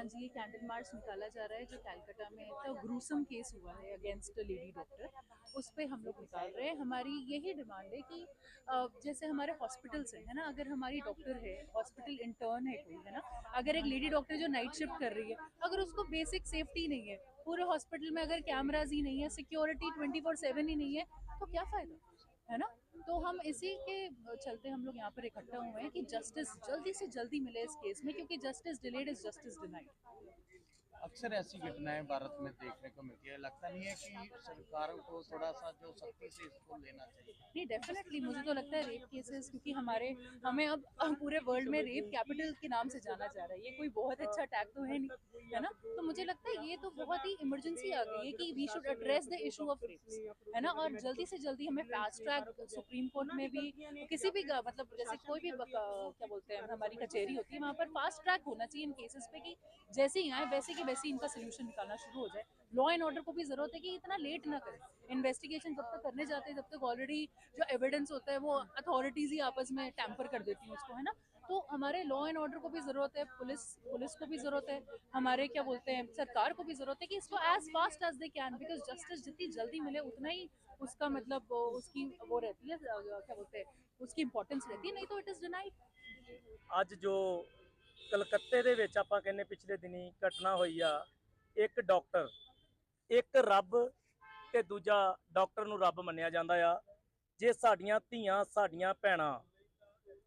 हाँ जी ये candle march निकाला जा रहा है जो कैलकाटा में इतना ग्रूसम केस हुआ है अगेंस्ट लेडी डॉक्टर उस पे हम लोग निकाल रहे हैं। हमारी यही डिमांड है कि जैसे हमारे हॉस्पिटल्स हैं, है ना? अगर हमारी डॉक्टर है हॉस्पिटल इंटर्न है कोई, है ना? अगर एक लेडी डॉक्टर जो नाइट शिफ्ट कर रही है, अगर उसको बेसिक सेफ्टी नहीं है, पूरे हॉस्पिटल में अगर कैमराज ही नहीं है सिक्योरिटी ट्वेंटी फोर ही नहीं है तो क्या फ़ायदा? है ना तो हम इसी के चलते हम लोग यहाँ पर इकट्ठा हुए हैं कि जस्टिस जल्दी से जल्दी मिले इस केस में क्योंकि justice delayed is justice denied अक्सर ऐसी घटनाएँ भारत में देखने को मिलती है। लगता नहीं है कि सरकारों को थोड़ा सा जो सख्ती से इसको लेना चाहिए। नहीं डेफिनेटली मुझे तो लगता है रेप केसेस क्योंकि हमारे, हमें अब पूरे वर्ल्ड में रेप कैपिटल के नाम से जाना जा रहा है। ये कोई बहुत अच्छा टैग तो है नहीं, है ना? तो मुझे लगता है ये तो बहुत ही इमरजेंसी आ गई है कि we should address the issue of rapes है ना? और जल्दी से जल्दी हमें फास्ट ट्रैक सुप्रीम कोर्ट में भी किसी भी मतलब जैसे कोई भी क्या बोलते हैं, हमारी कचहरी होती है, वहाँ पर फास्ट ट्रैक होना चाहिए इन केसेस पे कि जैसे ही आए, वैसे के वैसे ही इनका सोल्यूशन निकालना शुरू हो जाए। लॉ एंड ऑर्डर को भी ज़रूरत है कि इतना लेट ना करें। इन्वेस्टिगेशन जब तक करने जाते हैं, जब तक ऑलरेडी जो एविडेंस होता है, वो अथॉरिटीज ही आपस में टैम्पर कर देती हैं उसको, है ना? तो हमारे लॉ एंड ऑर्डर को भी ज़रूरत है, पुलिस पुलिस को भी ज़रूरत है, हमारे क्या बोलते हैं, सरकार को भी ज़रूरत है कि इसको as fast as they can because justice जितनी जल्दी मिले, उतना ही उसका मतलब उसकी वो रहती है, क्या बोलते हैं, उसकी इम्पोर्टेंस रहती है, नहीं तो इट इज़ डिनाइड आज जो ਕਲਕੱਤੇ ਦੇ ਵਿੱਚ ਆਪਾਂ ਕਹਿੰਨੇ ਪਿਛਲੇ ਦਿਨੀ ਘਟਨਾ ਹੋਈ ਆ, ਇੱਕ ਡਾਕਟਰ, ਇੱਕ ਰੱਬ ਤੇ ਦੂਜਾ ਡਾਕਟਰ ਨੂੰ ਰੱਬ ਮੰਨਿਆ ਜਾਂਦਾ ਆ, ਜੇ ਸਾਡੀਆਂ ਧੀਆਂ, ਸਾਡੀਆਂ ਭੈਣਾਂ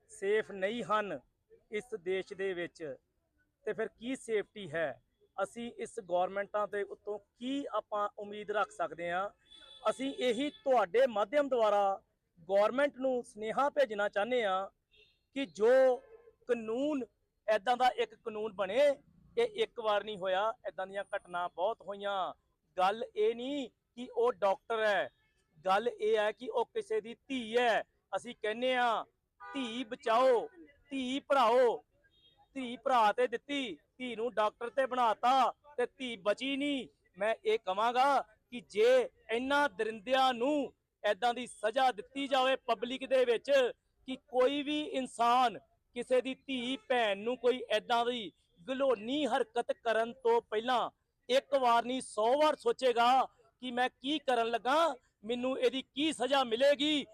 ਸੇਫ ਨਹੀਂ ਹਨ ਇਸ ਦੇਸ਼ ਦੇ ਵਿੱਚ, ਤੇ ਫਿਰ ਕੀ ਸੇਫਟੀ ਹੈ? ਅਸੀਂ ਇਸ ਗਵਰਨਮੈਂਟਾਂ ਦੇ ਉੱਤੋਂ ਕੀ ਆਪਾਂ ਉਮੀਦ ਰੱਖ ਸਕਦੇ ਹਾਂ? ਅਸੀਂ ਇਹੀ ਤੁਹਾਡੇ ਮਾਧਿਅਮ ਦੁਆਰਾ ਗਵਰਨਮੈਂਟ ਨੂੰ ਸੁਨੇਹਾ ਭੇਜਣਾ ਚਾਹੁੰਦੇ ਹਾਂ ਕਿ ਜੋ ਕਾਨੂੰਨ ਐਦਾਂ ਦਾ ਇੱਕ ਕਾਨੂੰਨ ਬਣੇ ਇਹ ਇੱਕ ਵਾਰ ਨਹੀਂ ਹੋਇਆ ਐਦਾਂ ਦੀਆਂ ਘਟਨਾ ਬਹੁਤ ਹੋਈਆਂ। ਗੱਲ ਇਹ ਨਹੀਂ ਕਿ ਉਹ ਡਾਕਟਰ ਹੈ। ਗੱਲ ਇਹ ਹੈ ਕਿ ਉਹ ਕਿਸੇ ਦੀ ਧੀ ਹੈ। ਅਸੀਂ ਕਹਿੰਨੇ ਆ ਧੀ ਬਚਾਓ, ਧੀ ਪੜਾਓ ਧੀ ਭਰਾ ਤੇ ਦਿੱਤੀ, ਧੀ ਨੂੰ ਡਾਕਟਰ ਤੇ ਬਣਾਤਾ ਤੇ ਧੀ ਬਚੀ ਨਹੀਂ। ਮੈਂ ਇਹ ਕਹਾਂਗਾ ਕਿ ਜੇ ਇਹਨਾਂ ਦਰਿੰਦਿਆਂ ਨੂੰ ਐਦਾਂ ਦੀ ਸਜ਼ਾ ਦਿੱਤੀ ਜਾਵੇ ਪਬਲਿਕ ਦੇ ਵਿੱਚ ਕਿ ਕੋਈ ਵੀ ਇਨਸਾਨ ਕਿਸੇ ਦੀ ਧੀ, ਭੈਣ ਨੂੰ ਕੋਈ ਐਦਾਂ ਦੀ ਗਲੋਨੀ ਹਰਕਤ ਕਰਨ ਤੋਂ ਪਹਿਲਾਂ ਇੱਕ ਵਾਰ ਨਹੀਂ 100 ਵਾਰ ਸੋਚੇਗਾ ਕਿ ਮੈਂ ਕੀ ਕਰਨ ਲੱਗਾ, ਮੈਨੂੰ ਇਹਦੀ ਕੀ ਸਜ਼ਾ ਮਿਲੇਗੀ?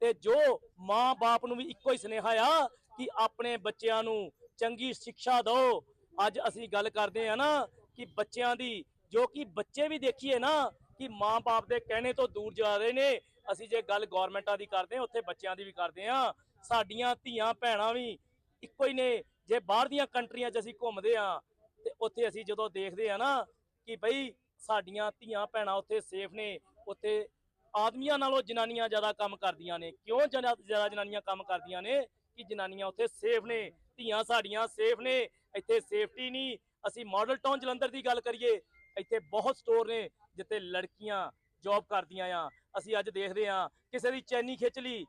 ਤੇ ਜੋ ਮਾਂ-ਬਾਪ ਨੂੰ ਵੀ ਇੱਕੋ ਹੀ ਸੁਨੇਹਾ ਆ ਕਿ ਆਪਣੇ ਬੱਚਿਆਂ ਨੂੰ ਚੰਗੀ ਸਿੱਖਿਆ ਦਿਓ। ਅੱਜ ਅਸੀਂ ਗੱਲ ਕਰਦੇ ਆ ਨਾ ਕਿ ਬੱਚਿਆਂ ਦੀ, ਜੋ ਕਿ ਬੱਚੇ ਵੀ ਦੇਖੀਏ ਨਾ ਕਿ ਮਾਂ-ਬਾਪ ਦੇ ਕਹਿਣੇ ਤੋਂ ਦੂਰ ਜਾ ਰਹੇ ਨੇ, ਅਸੀਂ ਜੇ ਗੱਲ ਗਵਰਨਮੈਂਟਾਂ ਦੀ ਕਰਦੇ ਆ ਉੱਥੇ ਬੱਚਿਆਂ ਦੀ ਵੀ ਕਰਦੇ ਆ ਸਾਡੀਆਂ ਧੀਆਂ ਭੈਣਾਂ ਵੀ ਇੱਕੋ ਹੀ ਨੇ। ਜੇ ਬਾਹਰ ਦੀਆਂ ਕੰਟਰੀਆਂ 'ਚ ਅਸੀਂ ਘੁੰਮਦੇ ਆ ਤੇ ਉੱਥੇ ਅਸੀਂ ਜਦੋਂ ਦੇਖਦੇ ਆ ਨਾ ਕਿ ਬਈ ਸਾਡੀਆਂ ਧੀਆਂ ਭੈਣਾਂ ਉੱਥੇ ਸੇਫ ਨੇ, ਉੱਥੇ ਆਦਮੀਆਂ ਨਾਲੋਂ ਜਨਾਨੀਆਂ ਜ਼ਿਆਦਾ ਕੰਮ ਕਰਦੀਆਂ ਨੇ। ਕਿਉਂ ਜ਼ਿਆਦਾ ਜ਼ਿਆਦਾ ਜਨਾਨੀਆਂ ਕੰਮ ਕਰਦੀਆਂ ਨੇ ਕਿ ਜਨਾਨੀਆਂ ਉੱਥੇ ਸੇਫ ਨੇ, ਧੀਆਂ ਸਾਡੀਆਂ ਸੇਫ ਨੇ, ਇੱਥੇ ਸੇਫਟੀ ਨਹੀਂ। ਅਸੀਂ ਮਾਡਲ ਟਾਊਨ ਜਲੰਧਰ ਦੀ ਗੱਲ ਕਰੀਏ, ਇੱਥੇ ਬਹੁਤ ਸਟੋਰ ਨੇ ਜਿੱਥੇ ਲੜਕੀਆਂ ਜੌਬ ਕਰਦੀਆਂ ਆ। ਅਸੀਂ ਅੱਜ ਦੇਖਦੇ ਆ ਕਿਸੇ ਦੀ ਚੈਨੀ ਖਿੱਚ ਲਈ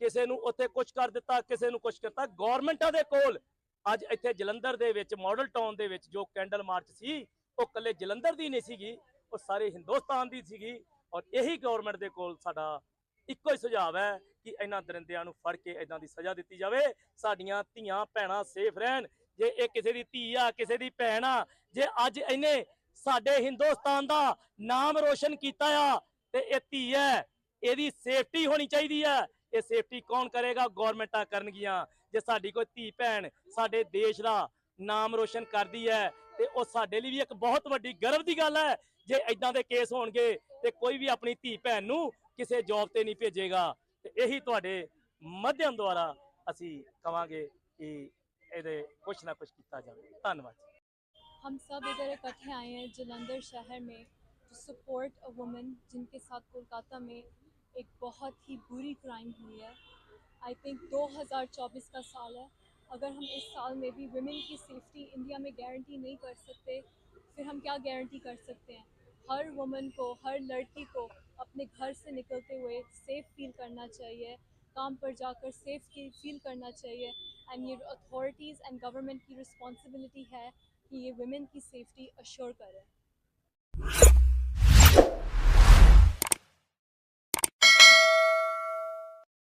ਕਿਸੇ ਨੂੰ ਉੱਥੇ ਕੁਝ ਕਰ ਦਿੱਤਾ, ਕਿਸੇ ਨੂੰ ਕੁਝ ਕਰਤਾ। ਗਵਰਨਮੈਂਟਾਂ ਦੇ ਕੋਲ ਅੱਜ ਇੱਥੇ ਜਲੰਧਰ ਦੇ ਵਿੱਚ, ਮਾਡਲ ਟਾਊਨ ਦੇ ਵਿੱਚ ਜੋ ਕੈਂਡਲ ਮਾਰਚ ਸੀ, ਉਹ ਕੱਲੇ ਜਲੰਧਰ ਦੀ ਨਹੀਂ ਸੀਗੀ, ਉਹ ਸਾਰੇ ਹਿੰਦੁਸਤਾਨ ਦੀ ਸੀਗੀ। ਔਰ ਇਹੀ ਗਵਰਨਮੈਂਟ ਦੇ ਕੋਲ ਸਾਡਾ ਇੱਕੋ ਹੀ ਸੁਝਾਅ ਹੈ ਕਿ ਇਹਨਾਂ ਦਰਿੰਦਿਆਂ ਨੂੰ ਫੜ ਕੇ ਇਦਾਂ ਦੀ ਸਜ਼ਾ ਦਿੱਤੀ ਜਾਵੇ। ਸਾਡੀਆਂ ਧੀਆਂ, ਭੈਣਾਂ ਸੇਫ ਰਹਿਣ। ਜੇ ਇਹ ਕਿਸੇ ਦੀ ਧੀ ਆ, ਕਿਸੇ ਦੀ ਭੈਣ ਆ, ਜੇ ਅੱਜ ਇਹਨੇ ਸਾਡੇ ਹਿੰਦੁਸਤਾਨ ਦਾ ਨਾਮ ਰੋਸ਼ਨ ਕੀਤਾ ਆ, ਤੇ ਇਹ ਧੀ ਹੈ, ਇਹਦੀ ਸੇਫਟੀ ਹੋਣੀ ਚਾਹੀਦੀ ਹੈ। ਇਹ ਸੇਫਟੀ ਕੌਣ ਕਰੇਗਾ ਗਵਰਨਮੈਂਟਾਂ ਕਰਨਗੀਆਂ ਜੇ ਸਾਡੀ ਕੋਈ ਧੀ ਭੈਣ ਸਾਡੇ ਦੇਸ਼ ਦਾ ਨਾਮ ਰੋਸ਼ਨ ਕਰਦੀ ਹੈ ਤੇ ਉਹ ਸਾਡੇ ਲਈ ਵੀ ਇੱਕ ਬਹੁਤ ਵੱਡੀ ਗਰਵ ਦੀ ਗੱਲ ਹੈ ਜੇ ਇਦਾਂ ਦੇ ਕੇਸ ਹੋਣਗੇ ਤੇ ਕੋਈ ਵੀ ਆਪਣੀ ਧੀ ਭੈਣ ਨੂੰ ਕਿਸੇ ਜੌਬ ਤੇ ਨਹੀਂ ਭੇਜੇਗਾ ਤੇ ਇਹੀ ਤੁਹਾਡੇ ਮਾਧਿਅਮ ਦੁਆਰਾ ਅਸੀਂ ਕਵਾਂਗੇ ਕਿ ਇਹਦੇ ਕੁਛ ਨਾ ਕੁਛ ਕੀਤਾ ਜਾਵੇ ਧੰਨਵਾਦ हम सब इधर इकट्ठे आए हैं जलंधर शहर में टू सपोर्ट अ वुमन जिनके साथ कोलकाता में एक बहुत ही बुरी क्राइम हुई है। आई थिंक 2024 का साल है। अगर हम इस साल में भी वुमेन की सेफ्टी इंडिया में गारंटी नहीं कर सकते, फिर हम क्या गारंटी कर सकते हैं? हर वुमन को, हर लड़की को अपने घर से निकलते हुए सेफ़ फील करना चाहिए, काम पर जाकर सेफ़ फील करना चाहिए। एंड ये अथॉरिटीज़ एंड गवर्नमेंट की रिस्पॉन्सिबिलिटी है कि ये वुमेन की सेफ्टी अश्योर करें।